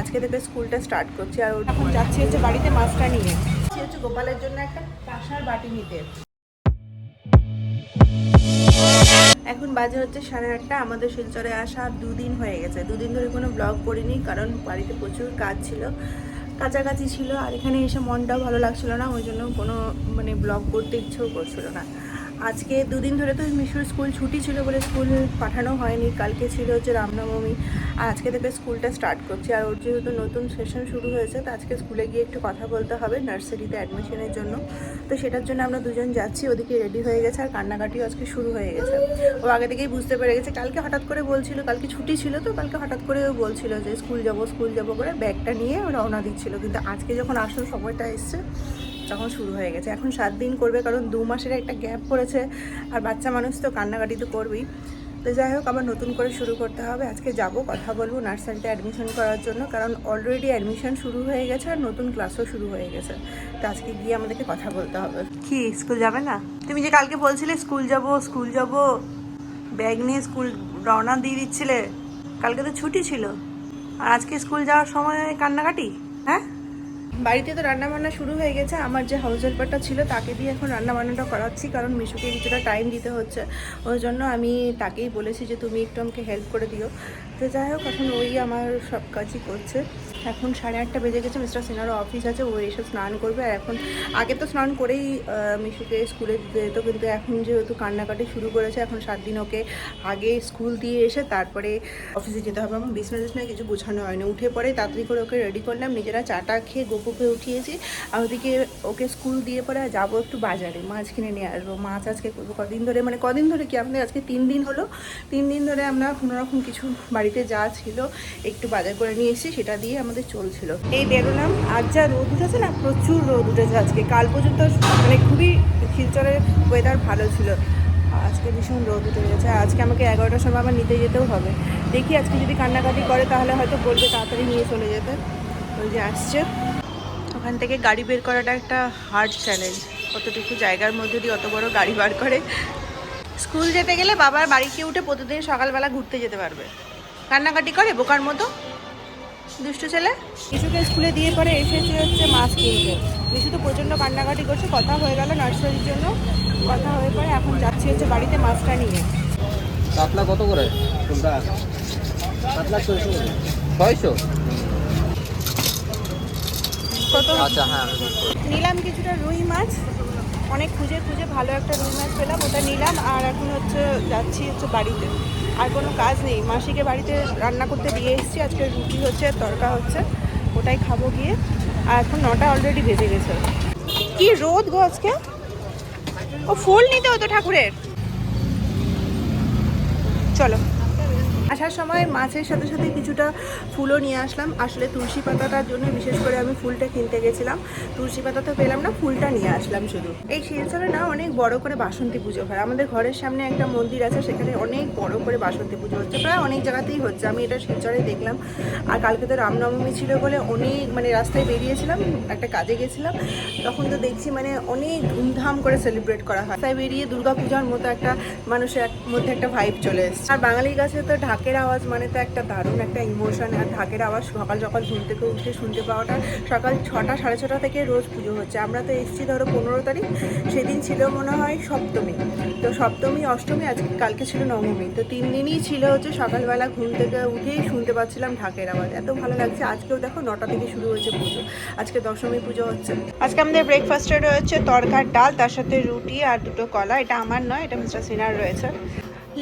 আজকে থেকে স্কুলটা স্টার্ট করছি আর এখন যাচ্ছি হচ্ছে বাড়িতে মাছটা নিয়ে। হচ্ছে গোপালের জন্য একটা কাঁসার বাটি নিতে। এখন বাজে হচ্ছে সাড়ে আটটা, আমাদের শিলচরে আসা দুদিন হয়ে গেছে। দুদিন ধরে কোনো ব্লগ করিনি, কারণ বাড়িতে প্রচুর কাজ ছিল, কাছাকাছি ছিল, আর এখানে এসে মনটাও ভালো লাগছিল না, ওই জন্য কোনো মানে ব্লগ করতে ইচ্ছেও করছিল না। আজকে দুদিন ধরে তো মিশুর স্কুল ছুটি ছিল বলে স্কুল পাঠানো হয়নি, কালকে ছিল হচ্ছে রামনবমী। আর আজকে থেকে স্কুলটা স্টার্ট করছি। আর ওর যেহেতু নতুন সেশন শুরু হয়েছে, তো আজকে স্কুলে গিয়ে একটু কথা বলতে হবে নার্সারিতে অ্যাডমিশনের জন্য। তো সেটার জন্য আমরা দুজন যাচ্ছি, ওদিকে রেডি হয়ে গেছে আর কান্নাকাটিও আজকে শুরু হয়ে গেছে। ও আগে থেকেই বুঝতে পেরে গেছে, কালকে হঠাৎ করে বলছিল, কালকে ছুটি ছিল তো, কালকে হঠাৎ করে ও বলছিল যে স্কুল যাব স্কুল যাব করে ব্যাগটা নিয়ে রওনা দিচ্ছিল। কিন্তু আজকে যখন আসল সময়টা এসছে তখন শুরু হয়ে গেছে। এখন সাত দিন করবে, কারণ দু মাসের একটা গ্যাপ পড়েছে। আর বাচ্চা মানুষ তো কান্নাকাটি তো করবেই। তো যাই হোক, আবার নতুন করে শুরু করতে হবে। আজকে যাব, কথা বলব নার্সারিতে অ্যাডমিশন করার জন্য, কারণ অলরেডি অ্যাডমিশন শুরু হয়ে গেছে আর নতুন ক্লাসও শুরু হয়ে গেছে। তো আজকে গিয়ে আমাদেরকে কথা বলতে হবে। কি স্কুল যাবে না? তুমি যে কালকে বলছিলে স্কুল যাব স্কুল যাব ব্যাগ নিয়ে স্কুল রওনা দিয়ে দিচ্ছিলে, কালকে তো ছুটি ছিল। আর আজকে স্কুল যাওয়ার সময় কান্নাকাটি? হ্যাঁ? বাড়িতে তো রান্না বান্না শুরু হয়ে গেছে। আমার যে হাউস হেল্পারটা ছিল, তাকে দিয়ে এখন রান্না বান্নাটা করাচ্ছি, কারণ মিশুকে কিছুটা টাইম দিতে হচ্ছে। ওই জন্য আমি তাকেই বলেছি যে, তুমি একটু আমাকে হেল্প করে দিও। তো যাই হোক, এখন ওই আমার সব কাজই করছে। এখন সাড়ে আটটা বেজে গেছে মিস্টার সিনারও অফিস আছে, ও এসে স্নান করবে। আর এখন আগে তো স্নান করেই মিশুকে স্কুলে দিতে যেত কিন্তু এখন যেহেতু কান্নাকাটি শুরু করেছে, এখন সাত দিন ওকে আগে স্কুল দিয়ে এসে তারপরে অফিসে যেতে হবে। আমার বিছনা টিছনা কিছু গোছানো হয়নি। উঠে পরে তাড়াতাড়ি করে ওকে রেডি করলাম। নিজেরা চাটা খেয়ে গোপুকে উঠিয়েছি। আর ওদিকে ওকে স্কুল দিয়ে পরে যাব একটু বাজারে, মাছ কিনে নিয়ে আসব। মাছ আজকে করব কদিন ধরে মানে কদিন ধরে কি আমাদের আজকে তিন দিন হলো। তিন দিন ধরে আমরা কোনোরকম কিছু বাড়িতে যা ছিল একটু বাজার করে নিয়ে এসেছি। সেটা দিয়ে আমাদের চলছিল। এই বেরোলাম আজ যা রোদ উঠেছে না, প্রচুর রোদ উঠেছে আজকে। কাল পর্যন্ত মানে খুবই শিলচরের ওয়েদার ভালো ছিল। আজকে ভীষণ রোদ উঠে গেছে। আজকে আমাকে এগারোটার সময় আবার নিতে যেতেও হবে। দেখি আজকে যদি কান্নাকাটি করে, তাহলে হয়তো বলবে তাড়াতাড়ি নিয়ে চলে যেতে। ওই যে আসছে, ওখান থেকে গাড়ি বের করাটা একটা হার্ড চ্যালেঞ্জ কতটুকু জায়গার মধ্যে দিয়ে অত বড় গাড়ি বার করে? স্কুল যেতে গেলে বাবার বাড়িতে উঠে প্রতিদিন সকালবেলা ঘুরতে যেতে পারবে। কান্নাকাটি করে বোকার মতো? দুষ্টু ছেলে? মিশুকে স্কুলে দিয়ে পরে এসেছে হচ্ছে মাছ কিনতে। মিশু তো প্রচণ্ড কান্নাকাটি করছে কথা হয়ে গেল নার্সারির জন্য। কথা হয়ে পরে এখন যাচ্ছি হচ্ছে বাড়িতে মাছটা নিয়ে। কাতলা কত করে? কাতলা ছয়শো ছয়শো? কত? আচ্ছা হ্যাঁ। নিলাম কিছুটা রুই মাছ। অনেক খুঁজে খুঁজে ভালো একটা রুই মাছ পেলাম, ওটা নিলাম আর এখন হচ্ছে যাচ্ছি হচ্ছে বাড়িতে। আর কোনো কাজ নেই। মাসিকে বাড়িতে রান্না করতে দিয়ে এসেছি। আজকে রুটি হচ্ছে, তরকা হচ্ছে, ওটাই খাব গিয়ে। আর এখন নটা অলরেডি বেজে গেছে। কি রোদ গো আজকে? ও ফুল নিতে হতো ঠাকুরের। চলো। আসার সময় মাছের সাথে সাথে কিছুটা ফুলও নিয়ে আসলাম। আসলে তুলসী পাতাটার জন্য বিশেষ করে আমি ফুলটা কিনতে গেছিলাম। তুলসী পাতা তো পেলাম না, ফুলটা নিয়ে আসলাম শুধু। এই শিলচরে না অনেক বড় করে বাসন্তী পুজো হয়। আমাদের ঘরের সামনে একটা মন্দির আছে, সেখানে অনেক বড় করে বাসন্তী পুজো হচ্ছে। প্রায় অনেক জায়গাতেই হচ্ছে। আমি এটা শিলচরে দেখলাম। আর কালকে তো রামনবমী ছিল বলে অনেক মানে রাস্তায় বেরিয়েছিলাম, একটা কাজে গেছিলাম। তখন তো দেখছি মানে অনেক ধুমধাম করে সেলিব্রেট করা হয়। তাই বেরিয়ে দুর্গাপূজার মতো একটা মানুষের মধ্যে একটা ভাইব চলে এসেছে। আর বাঙালির কাছে তো ঢাকের আওয়াজ মানে তো একটা দারুণ একটা ইমোশন আর ঢাকের আওয়াজ সকাল সকাল ঘুম থেকে উঠে শুনতে পাওয়াটা সকাল ছটা, সাড়ে ছটা থেকে রোজ পুজো হচ্ছে। আমরা তো এসেছি ধরো পনেরো তারিখ, সেদিন ছিল মনে হয় সপ্তমী। তো সপ্তমী, অষ্টমী, আজকে কালকে ছিল নবমী। তো তিন দিনই ছিল হচ্ছে সকালবেলা ঘুম থেকে উঠেই শুনতে পাচ্ছিলাম ঢাকের আওয়াজ। এত ভালো লাগছে। আজকেও দেখো নটা থেকে শুরু হয়েছে পুজো। আজকে দশমী পুজো হচ্ছে। আজকে আমাদের ব্রেকফাস্টে রয়েছে তরকার ডাল, তার সাথে রুটি আর দুটো কলা। এটা আমার নয়, এটা মিস্টার সিনার রয়েছে।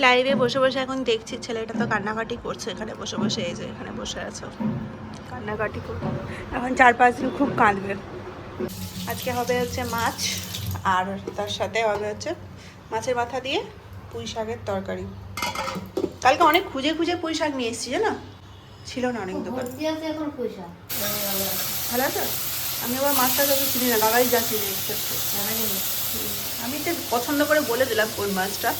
লাইভে বসে বসে এখন দেখছি ছেলেটা তো কান্নাকাটি করছে এখানে বসে বসে এই যে এখানে বসে আছে। কান্নাকাটি করবে এখন চার পাঁচ দিন খুব কাঁদবে। আজকে হবে হচ্ছে মাছ আর তার সাথে হবে হচ্ছে মাছের মাথা দিয়ে পুঁই শাকের তরকারি। কালকে অনেক খুঁজে খুঁজে পুঁই শাক নিয়ে এসেছি জানো? ছিল না অনেক দোকান। ভর্তি আছে এখন পয়সা ভালো আছে? আমি আবার মাছটা যত চিনি না দাদাই যা চিনি। আমি তো পছন্দ করে বলে দিলাম কোন মাছটা।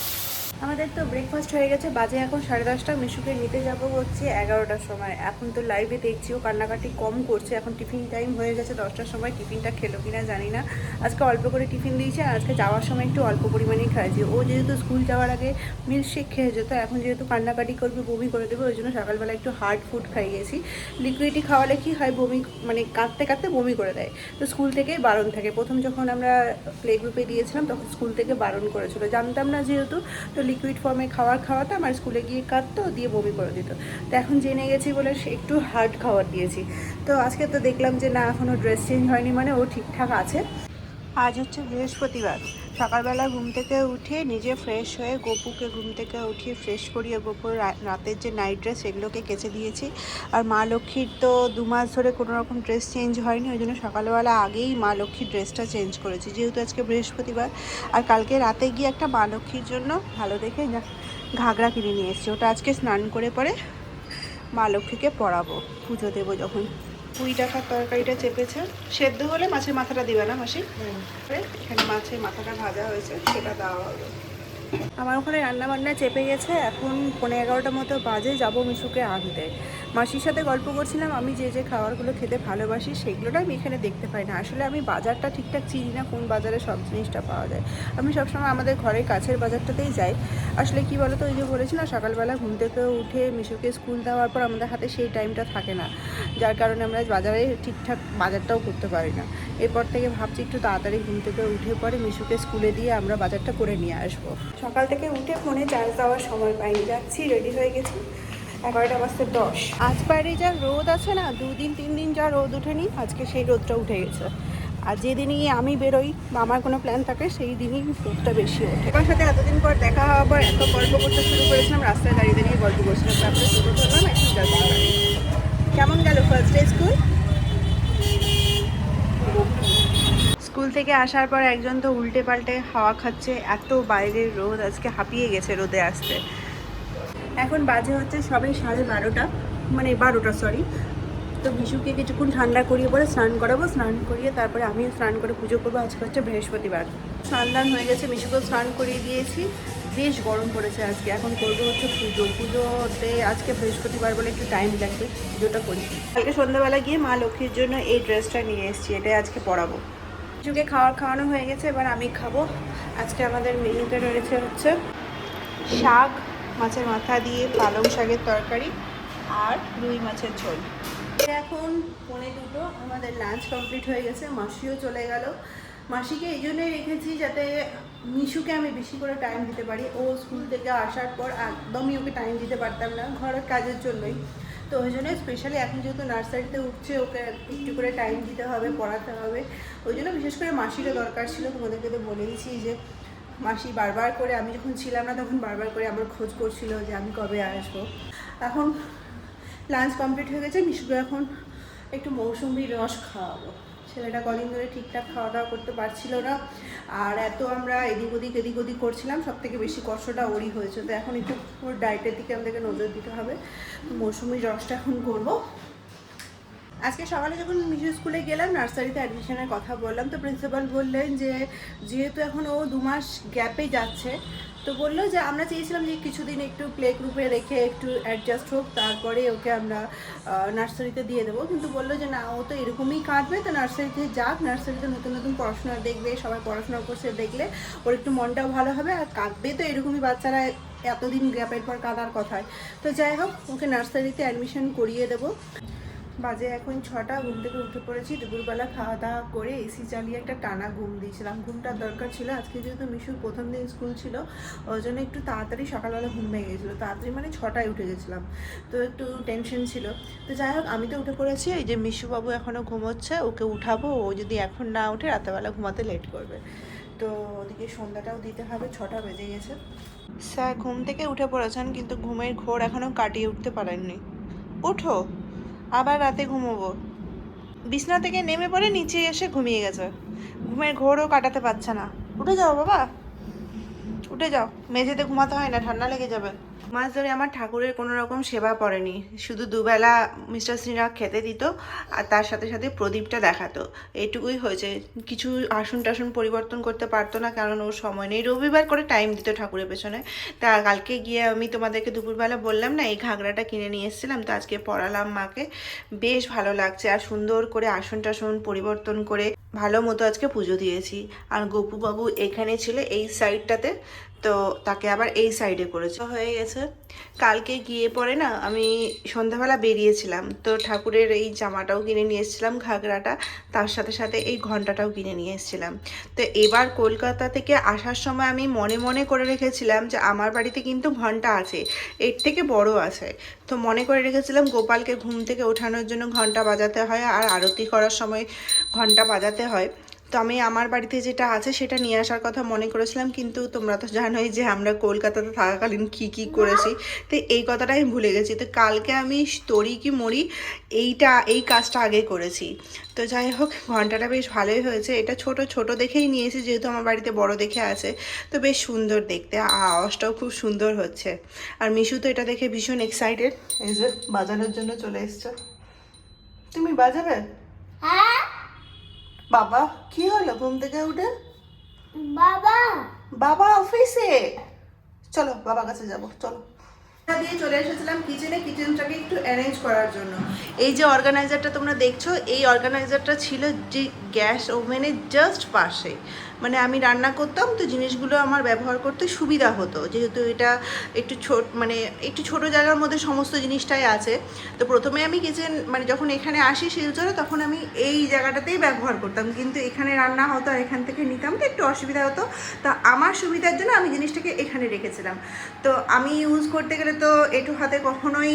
আমাদের তো ব্রেকফাস্ট হয়ে গেছে, বাজে এখন সাড়ে দশটা, মিশুকে নিতে যাব হচ্ছে এগারোটার সময়। এখন তো লাইভে দেখছি, ও কান্নাকাটি কম করছে, এখন টিফিন টাইম হয়ে গেছে দশটার সময়, টিফিনটা খেলো কিনা জানি না। আজকে অল্প করে টিফিন দিয়েছে আর আজকে যাওয়ার সময় একটু অল্প পরিমাণেই খাইছি। ও যেহেতু স্কুল যাওয়ার আগে মিল্কশেক খেয়ে যেত এখন যেহেতু কান্নাকাটি করবে, বমি করে দেবে, ওই জন্য সকালবেলা একটু হার্ড ফুড খাইয়েছি লিকুইডই খাওয়ালে কি হয়, বমি মানে কাঁদতে কাঁদতে বমি করে দেয়। তো স্কুল থেকে বারণ থাকে। প্রথম যখন আমরা প্লে গ্রুপে দিয়েছিলাম, তখন স্কুল থেকে বারণ করেছিল। জানতাম না যেহেতু, তো লিকুইড ফর্মে খাবার খাওয়াতাম আর স্কুলে গিয়ে কাটতো দিয়ে বমি করে দিত। তো এখন জেনে গেছি বলে সে একটু হার্ড খাবার দিয়েছি। তো আজকে তো দেখলাম যে না এখনও ড্রেস চেঞ্জ হয়নি মানে ও ঠিকঠাক আছে। আজ হচ্ছে বৃহস্পতিবার। সকালবেলা ঘুম থেকে উঠে নিজে ফ্রেশ হয়ে গোপুকে ঘুম থেকে উঠিয়ে ফ্রেশ করিয়ে গোপুর রাতের যে নাইট ড্রেস সেগুলোকে কেচে দিয়েছি। আর মা লক্ষ্মীর তো দু মাস ধরে কোনো রকম ড্রেস চেঞ্জ হয়নি, ওই জন্য সকালবেলা আগেই মা লক্ষ্মীর ড্রেসটা চেঞ্জ করেছি। যেহেতু আজকে বৃহস্পতিবার, আর কালকে রাতে গিয়ে একটা মা লক্ষ্মীর জন্য ভালো দেখে ঘাগরা কিনে নিয়ে এসেছি। ওটা আজকে স্নান করে পরে মা লক্ষ্মীকে পরাবো, পুজো দেবো যখন। পুঁই টাকার তরকারিটা চেপেছে। সেদ্ধ হলে মাছের মাথাটা দিবে না মাসি? এখানে মাছের মাথাটা ভাজা হয়েছে সেটা দেওয়া হবে। আমার ওখানে রান্না বান্না চেপে গেছে, এখন পনেরো এগারোটার মতো বাজে, যাব মিশুকে আনতে। মাসির সাথে গল্প করছিলাম, আমি যে যে খাবারগুলো খেতে ভালোবাসি সেগুলোটা আমি এখানে দেখতে পাই না। আসলে আমি বাজারটা ঠিকঠাক চিনি না, কোন বাজারে সব জিনিসটা পাওয়া যায়। আমি সবসময় আমাদের ঘরের কাছের বাজারটাতেই যাই। আসলে কি বলতো, ওই যে বলেছি না, সকালবেলা ঘুম থেকে উঠে মিশুকে স্কুল দেওয়ার পর আমাদের হাতে সেই টাইমটা থাকে না। যার কারণে আমরা বাজারে ঠিকঠাক বাজারটাও করতে পারি না। এরপর থেকে ভাবছি একটু তাড়াতাড়ি ঘুম থেকে উঠে পরে মিশুকে স্কুলে দিয়ে আমরা বাজারটা করে নিয়ে আসব। সকাল থেকে উঠে ফোনে চার্জ দেওয়ার সময় পাইনি। যাচ্ছি রেডি হয়ে গেছি। এগারোটা বাজতে দশ। আজ বাইরে যা রোদ আছে না দুদিন তিন দিন যা রোদ ওঠেনি আজকে সেই রোদটা উঠে গেছে। আর যেদিনই আমি বেরোই বা আমার কোনো প্ল্যান থাকে সেই দিনই রোদটা বেশি ওঠে। আমার সাথে এতদিন পর দেখা হওয়ার পর এত গল্প করতে শুরু করেছিলাম রাস্তায় দাঁড়িয়ে দাঁড়িয়ে গল্প করছিলাম তারপরে ছোটো ধরলাম এখন যাচ্ছি কেমন গেল ফার্স্ট ডে স্কুল স্কুল থেকে আসার পর একজন তো উল্টে পাল্টে হাওয়া খাচ্ছে, এত বাইরের রোদ, আজকে হাঁপিয়ে গেছে রোদে আসতে। এখন বাজে হচ্ছে সবে সাড়ে বারোটা মানে বারোটা সরি তো বিশুকে কিছুক্ষণ ঠান্ডা করিয়ে পরে স্নান করাবো, স্নান করিয়ে তারপরে আমিও স্নান করে পুজো করব। আজকে হচ্ছে বৃহস্পতিবার। স্নান দান হয়ে গেছে মিশুকেও স্নান করিয়ে দিয়েছি। বেশ গরম পড়েছে আজকে। এখন করব হচ্ছে পুজো। পুজোতে আজকে বৃহস্পতিবার বলে একটু টাইম লাগবে, পুজোটা করি। কালকে সন্ধ্যাবেলা গিয়ে মা লক্ষ্মীর জন্য এই ড্রেসটা নিয়ে এসেছি, এটাই আজকে পরাবো। যুগে খাওয়ার খাওয়ানো হয়ে গেছে, এবার আমি খাব। আজকে আমাদের মেনুতে রয়েছে হচ্ছে শাক, মাছের মাথা দিয়ে পালং শাকের তরকারি আর রুই মাছের ঝোল। এখন পনে দুটো, আমাদের লাঞ্চ কমপ্লিট হয়ে গেছে, মাসিও চলে গেল। মাসিকে এই জন্যই রেখেছি যাতে মিশুকে আমি বেশি করে টাইম দিতে পারি। ও স্কুল থেকে আসার পর একদমই ওকে টাইম দিতে পারতাম না, ঘরের কাজের জন্যই। তো ওই জন্য স্পেশালি এখন যেহেতু নার্সারিতে উঠছে, ওকে একটু করে টাইম দিতে হবে, পড়াতে হবে। ওই জন্য বিশেষ করে মাসিরও দরকার ছিল, তোমাদেরকে তো বলেইছি যে মাসি বারবার করে, আমি যখন ছিলাম না তখন বারবার করে আমার খোঁজ করছিল যে আমি কবে আসব। এখন লাঞ্চ কমপ্লিট হয়ে গেছে, মিশুকে এখন একটু মৌসুমি রস খাওয়াবো। ছেলেটা কদিন ধরে ঠিকঠাক খাওয়া দাওয়া করতে পারছিল না। আর এত আমরা এদিক ওদিক এদিক ওদিক করছিলাম সব থেকে বেশি কষ্টটা ওরই হয়েছে। তো এখন একটু ওর ডায়েটের দিকে আমাদেরকে নজর দিতে হবে। মৌসুমি রসটা এখন করব। আজকে সকালে যখন মিশু স্কুলে গেলাম নার্সারিতে অ্যাডমিশনের কথা বললাম, তো প্রিন্সিপাল বললেন যে, যেহেতু এখন ও দু মাস গ্যাপে যাচ্ছে তো বলল যে আমরা চেয়েছিলাম যে কিছুদিন একটু প্লে গ্রুপে রেখে একটু অ্যাডজাস্ট হোক, তারপরে ওকে আমরা নার্সারিতে দিয়ে দেবো। কিন্তু বলল যে না, ও তো এরকমই কাটবে তো নার্সারিতে যাক, নার্সারিতে নতুন নতুন পড়াশোনা দেখবে, সবাই পড়াশোনা করছে, দেখলে ওর একটু মনটাও ভালো হবে। আর কাঁদবে তো এরকমই বাচ্চারা এতদিন গ্যাপের পর কাঁদার কথায়। তো যাই হোক, ওকে নার্সারিতে অ্যাডমিশন করিয়ে দেবো। বাজে এখন ছটা, ঘুম থেকে উঠে পড়েছি, দুপুরবেলা খাওয়া দাওয়া করে এসি চালিয়ে একটা টানা ঘুম দিয়েছিলাম। ঘুমটার দরকার ছিল, আজকে যেহেতু মিশুর প্রথম দিন স্কুল ছিল ওই জন্য একটু তাড়াতাড়ি সকালবেলা ঘুম ভেঙে গেছিল, তাড়াতাড়ি মানে ছটায় উঠে গেছিলাম। তো একটু টেনশন ছিল। তো যাই হোক, আমি তো উঠে পড়েছি, এই যে মিশুবাবু এখনও ঘুমোচ্ছে, ওকে উঠাবো, ও যদি এখন না উঠে রাতেবেলা ঘুমাতে লেট করবে। তো ওদিকে সন্ধ্যাটাও দিতে হবে, ছটা বেজে গেছে। স্যার, ঘুম থেকে উঠে পড়েছেন, কিন্তু ঘুমের ঘোর এখনও কাটিয়ে উঠতে পারেননি। উঠো। আবার রাতে ঘুমোবো। বিছনা থেকে নেমে পড়ে নিচে এসে ঘুমিয়ে গেছে। ঘুমের ঘোরও কাটাতে পারছে না। উঠে যাও বাবা। উঠে যাও। মেঝেতে ঘুমাতে হয় না, ঠান্ডা লেগে যাবে। মাস ধরে আমার ঠাকুরের কোনো রকম সেবা পড়েনি। শুধু দুবেলা মিস্টার শ্রীনাথ খেতে দিত আর তার সাথে সাথে প্রদীপটা দেখাতো। এটুকুই হয়েছে। কিছু আসন টাসন পরিবর্তন করতে পারতো না কারণ ওর সময় নেই। রবিবার করে টাইম দিত ঠাকুরের পেছনে। তা কালকে গিয়ে আমি তোমাদেরকে দুপুরবেলা বললাম না, এই ঘাগরাটা কিনে নিয়ে এসেছিলাম, তো আজকে পড়ালাম মাকে। বেশ ভালো লাগছে। আর সুন্দর করে আসন টাসন পরিবর্তন করে ভালো মতো আজকে পুজো দিয়েছি। আর গপু বাবু এখানে ছিল এই সাইডটাতে, তো তাকে আবার এই সাইডে করেছে হয়ে গেছে। কালকে গিয়ে পরে না আমি সন্ধ্যাবেলা বেরিয়েছিলাম, তো ঠাকুরের এই জামাটাও কিনে নিয়ে এসেছিলাম, ঘাগরাটা, তার সাথে সাথে এই ঘন্টাটাও কিনে নিয়ে এসেছিলাম। তো এবার কলকাতা থেকে আসার সময় আমি মনে মনে করে রেখেছিলাম যে আমার বাড়িতে কিন্তু ঘণ্টা আছে, এর থেকে বড় আছে। তো মনে করে রেখেছিলাম গোপালকে ঘুম থেকে ওঠানোর জন্য ঘণ্টা বাজাতে হয় আর আরতি করার সময় ঘণ্টা বাজাতে হয়। তো আমি আমার বাড়িতে যেটা আছে সেটা নিয়ে আসার কথা মনে করেছিলাম কিন্তু তোমরা তো জানোই যে আমরা কলকাতাতে থাকাকালীন কী কী করেছি। তো এই কথাটাই আমি ভুলে গেছি। তো কালকে আমি তরি কি মরি এইটা এই কাজটা আগে করেছি। তো যাই হোক ঘন্টাটা বেশ ভালোই হয়েছে। এটা ছোট ছোট দেখেই নিয়েছি যেহেতু আমার বাড়িতে বড় দেখে আছে। তো বেশ সুন্দর দেখতে। আওয়াজটাও খুব সুন্দর হচ্ছে। আর মিশু তো এটা দেখে ভীষণ এক্সাইটেড এই যে বাজানোর জন্য চলে এসছো। তুমি বাজাবে? বাবা কি হলো ঘুম থেকে উঠে? বাবা! বাবা অফিসে? চলো বাবার কাছে যাব চলো। দিয়ে চলে এসেছিলাম কিচেনে কিচেনটাকে একটু অ্যারেঞ্জ করার জন্য। এই যে অর্গানাইজারটা তোমরা দেখছ এই অর্গানাইজারটা ছিল যে গ্যাস ওভেনের জাস্ট পাশে। মানে আমি রান্না করতাম তো জিনিসগুলো আমার ব্যবহার করতে সুবিধা হতো। যেহেতু এটা একটু ছোট মানে একটু ছোট জায়গার মধ্যে সমস্ত জিনিসটাই আছে। তো প্রথমে আমি কিচেন মানে যখন এখানে আসি শিলচরে, তখন আমি এই জায়গাটাতেই ব্যবহার করতাম। কিন্তু এখানে রান্না হতো আর এখান থেকে নিতাম, তো একটু অসুবিধা হতো। তা আমার সুবিধার জন্য আমি জিনিসটাকে এখানে রেখেছিলাম। তো আমি ইউজ করতে গেলে তো এটু হাতে কখনোই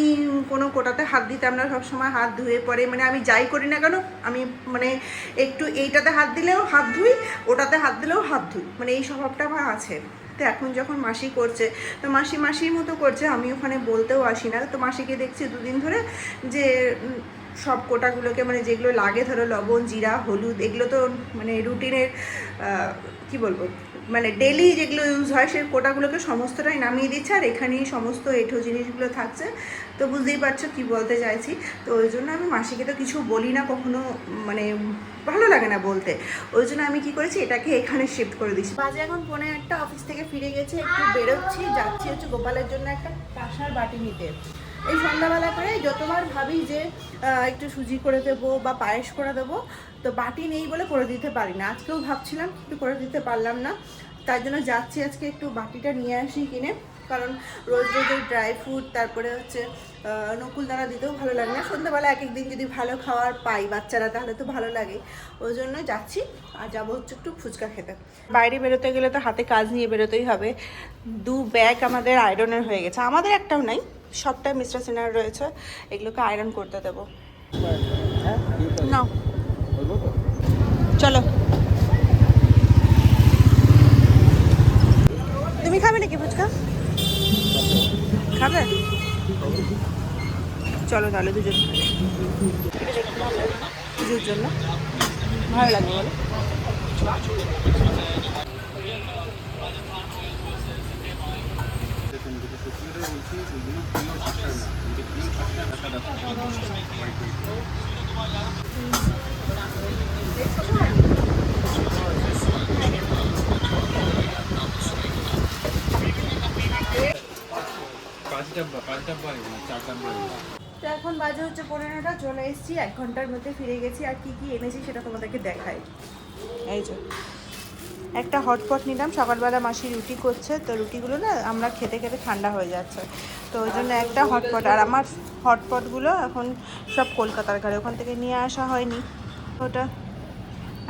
কোনো কোটাতে হাত দিতাম না। সবসময় হাত ধুয়ে পরে মানে আমি যাই করি না কেন, আমি মানে একটু এইটাতে হাত দিলেও হাত ধুই, ওটাতে হাত দিলেও হাত ধুই। মানে এই স্বভাবটা আমার আছে। তো এখন যখন মাসি করছে, তো মাসি মাসির মতো করছে, আমি ওখানে বলতেও আসি না। তো মাসিকে দেখছি দুদিন ধরে যে সব কোটাগুলোকে মানে যেগুলো লাগে, ধরো লবণ, জিরা, হলুদ, এগুলো তো মানে রুটিনের কি বলব মানে ডেলি যেগুলো ইউজ হয় সেই কোটাগুলোকে সমস্তটাই নামিয়ে দিচ্ছে। আর এখানেই সমস্ত এঁঠো জিনিসগুলো থাকছে। তো বুঝতেই পারছ কি বলতে চাইছি। তো ওই জন্য আমি মাসিকে তো কিছু বলি না কখনো মানে ভালো লাগে না বলতে। ওই জন্য আমি কি করেছি, এটাকে এখানে শিফট করে দিচ্ছি বাজে এখন পনেরো একটা অফিস থেকে ফিরে গেছে, একটু বেরোচ্ছি, যাচ্ছি হচ্ছে গোপালের জন্য একটা কাঁসার বাটি নিতে। এই সন্ধ্যাবেলা করে যতবার ভাবি যে একটু সুজি করে দেবো বা পায়েস করে দেবো, তো বাটি নেই বলে করে দিতে পারি না। আজকেও ভাবছিলাম, কিন্তু করে দিতে পারলাম না। তার জন্য যাচ্ছি আজকে একটু বাটিটা নিয়ে আসি কিনে। কারণ রোজ রোজ ড্রাই ফ্রুট তারপরে হচ্ছে নকুল দানা দিতেও ভালো লাগে না। সন্ধ্যাবেলা এক এক দিন যদি ভালো খাওয়ার পাই বাচ্চারা, তাহলে তো ভালো লাগে। ওই জন্য যাচ্ছি আর যাব হচ্ছে একটু ফুচকা খেতে। বাইরে বেরোতে গেলে তো হাতে কাজ নিয়ে বেরোতেই হবে। দু ব্যাগ আমাদের আয়রনের হয়ে গেছে। আমাদের একটাও নাই, সবটাই মিস্টার সিনার রয়েছে। এগুলোকে আয়রন করতে দেবো। চলো। তুমি খাবে নাকি ফুচকা? খাবে? চলো তাহলে দুজন পুজোর জন্য। ভালো লাগবে বলো পাঁচ ডাব্বা তো এখন বাজে হচ্ছে পনেরোটা, চলে এসেছি, এক ঘণ্টার মধ্যে ফিরে গেছি, আর কি কি এনেছি সেটা তোমাদেরকে দেখাই। এই যে, একটা হটপট নিলাম সকালবেলা মাসি রুটি করছে, তো রুটিগুলো না আমরা খেতে খেতে ঠান্ডা হয়ে যাচ্ছে। তো ওই জন্য একটা হটপট, আর আমার হটপটগুলো এখন সব কলকাতার ঘরে, ওখান থেকে নিয়ে আসা হয়নি। ওটা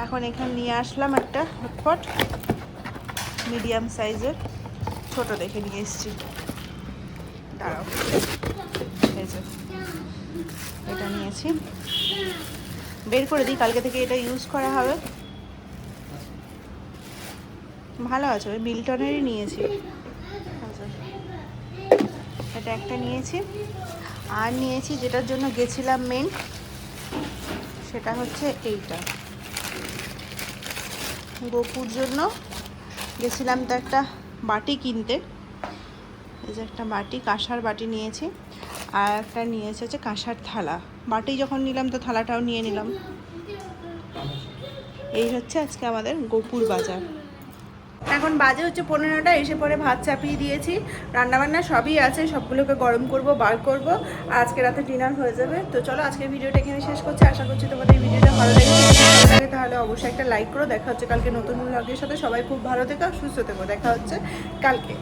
এখন এখানে নিয়ে আসলাম একটা হটপট, মিডিয়াম সাইজের, ছোট দেখে নিয়ে এসেছি। এটা নিয়েছি। বের করে দিই, কালকে থেকে এটা ইউজ করা হবে। ভালো আছে, ওই মিল্টনেরই নিয়েছি। আচ্ছা। এটা একটা নিয়েছি। আর নিয়েছি যেটার জন্য গেছিলাম মেন সেটা হচ্ছে এইটা। গোপুর জন্য গেছিলাম তো একটা বাটি কিনতে। এই যে একটা বাটি, কাঁসার বাটি নিয়েছি আর একটা নিয়েছে হচ্ছে কাঁসার থালা। বাটি যখন নিলাম তো থালাটাও নিয়ে নিলাম। এই হচ্ছে আজকে আমাদের গোপুর বাজার। এখন বাজে হচ্ছে পনেরোটা, এসে পরে ভাত চাপিয়ে দিয়েছি। রান্নাবান্না সবই আছে, সবগুলোকে গরম করব, বার করব। আজকে রাতে ডিনার হয়ে যাবে। তো চলো আজকের ভিডিওটা এখানে শেষ করছি। আশা করছি তোমাদের এই ভিডিওটা ভালো লাগে তাহলে অবশ্যই একটা লাইক করো। দেখা হচ্ছে কালকে নতুন ব্লগের সাথে। সবাই খুব ভালো থেকো, সুস্থ থেকো। দেখা হচ্ছে কালকে।